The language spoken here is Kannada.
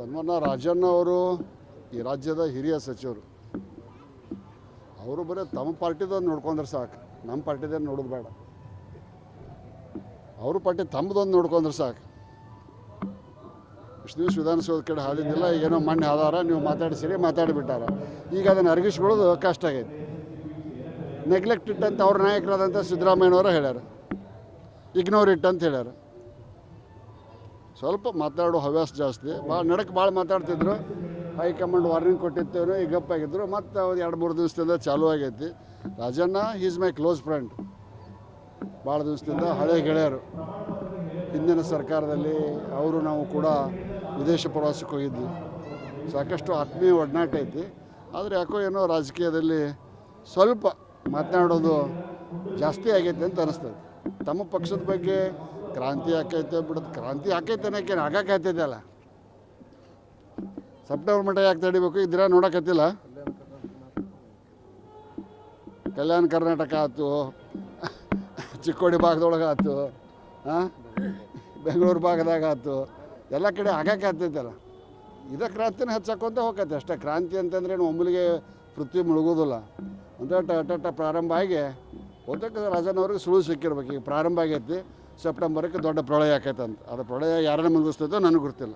ಸನ್ಮಾನ ರಾಜಣ್ಣ ಅವರು, ಈ ರಾಜ್ಯದ ಹಿರಿಯ ಸಚಿವರು, ಅವರು ಬರೀ ತಮ್ಮ ಪಾರ್ಟಿದೊಂದು ನೋಡ್ಕೊಂಡ್ರೆ ಸಾಕು. ನಮ್ಮ ಪಾರ್ಟಿದೇನು ನೋಡೋದು ಬೇಡ. ಅವ್ರ ಪಾರ್ಟಿ ತಮ್ಮದೊಂದು ನೋಡ್ಕೊಂಡ್ರೆ ಸಾಕು. ಇಷ್ಟು ದಿವಸ ವಿಧಾನಸೌಧ ಕಡೆ ಹಾಲಿದ್ದಿಲ್ಲ ಏನೋ ಮಣ್ಣು ಹಾದಾರ, ನೀವು ಮಾತಾಡಿಸಿರಿ, ಮಾತಾಡಿಬಿಟ್ಟಾರ. ಈಗ ಅದನ್ನು ಅರಗಿಸ್ಕೊಳ್ಳೋದು ಕಷ್ಟ ಆಗೈತಿ. ನೆಗ್ಲೆಕ್ಟ್ ಇಟ್ಟಂತ ಅವ್ರ ನಾಯಕರಾದಂಥ ಸಿದ್ದರಾಮಯ್ಯನವರು ಹೇಳ್ಯಾರ. ಇಗ್ನೋರ್ ಇಟ್ಟಂತ ಹೇಳ್ಯಾರ. ಸ್ವಲ್ಪ ಮಾತಾಡೋ ಹವ್ಯಾಸ ಜಾಸ್ತಿ. ಭಾಳ ನಡಕ್ಕೆ ಭಾಳ ಮಾತಾಡ್ತಿದ್ರು. ಹೈಕಮಾಂಡ್ ವಾರ್ನಿಂಗ್ ಕೊಟ್ಟಿರ್ತೇವೆ ಈಗ ಗಪ್ಪಾಗಿದ್ರು ಮತ್ತು ಅವ್ರು ಎರಡು ಮೂರು ದಿವಸದಿಂದ ಚಾಲೂ ಆಗೈತಿ. Rajanna is my close friend ಭಾಳ ದಿವಸದಿಂದ ಹಳೆ ಗೆಳೆಯರು. ಹಿಂದಿನ ಸರ್ಕಾರದಲ್ಲಿ ಅವರು ನಾವು ಕೂಡ ವಿದೇಶ ಪ್ರವಾಸಕ್ಕೆ ಹೋಗಿದ್ವಿ. ಸಾಕಷ್ಟು ಆತ್ಮೀಯ ಒಡನಾಟ ಐತಿ. ಆದರೆ ಯಾಕೋ ಏನೋ ರಾಜಕೀಯದಲ್ಲಿ ಸ್ವಲ್ಪ ಮಾತನಾಡೋದು ಜಾಸ್ತಿ ಆಗೈತೆ ಅಂತ ಅನಿಸ್ತದೆ. ತಮ್ಮ ಪಕ್ಷದ ಬಗ್ಗೆ ಕ್ರಾಂತಿ ಆಕೈತೆ ಬಿಡೋದು. ಕ್ರಾಂತಿ ಆಕೈತೆ ಆಗಕ್ಕೆ ಅಲ್ಲ? ಸೆಪ್ಟೆಂಬರ್ ಮಟ್ಟ ಯಾಕೆ ತಡಿಬೇಕು? ಇದ್ರ ನೋಡಕತ್ತಿಲ್ಲ? ಕಲ್ಯಾಣ ಕರ್ನಾಟಕ ಆಯ್ತು. ಚಿಕ್ಕೋಡಿ ಭಾಗದೊಳಗೆ ಆಯ್ತು. ಹಾಂ ಬೆಂಗಳೂರು ಭಾಗದಾಗ ಆಯ್ತು. ಎಲ್ಲ ಕಡೆ ಆಗಾಕೆ ಆಗ್ತೈತಲ್ಲ ಇದ ಕ್ರಾಂತಿನ ಹಚ್ಚಕ್ಕೊಂತ ಹೋಗತ್ತೆ ಅಷ್ಟೇ ಕ್ರಾಂತಿ ಅಂತಂದ್ರೆ ಏನು ಒಮ್ಮಲಿಗೆ ಪೃಥ್ವಿ ಮುಳುಗೋದಿಲ್ಲ ಒಂದು ಅಟ್ಟ ಪ್ರಾರಂಭ ಆಗಿ ಒಂದಕ್ಕೆ ರಾಜನವ್ರಿಗೆ ಸುಳು ಸಿಕ್ಕಿರ್ಬೇಕು. ಈಗ ಪ್ರಾರಂಭ ಆಗೈತಿ. ಸೆಪ್ಟೆಂಬರ್ಗೆ ದೊಡ್ಡ ಪ್ರಳಯ ಆಕೈತೆ ಅಂತ. ಅದು ಪ್ರಳಯ ಯಾರನ್ನ ಮುಂದಿಸ್ತೈತೋ ನನಗೆ ಗೊತ್ತಿಲ್ಲ.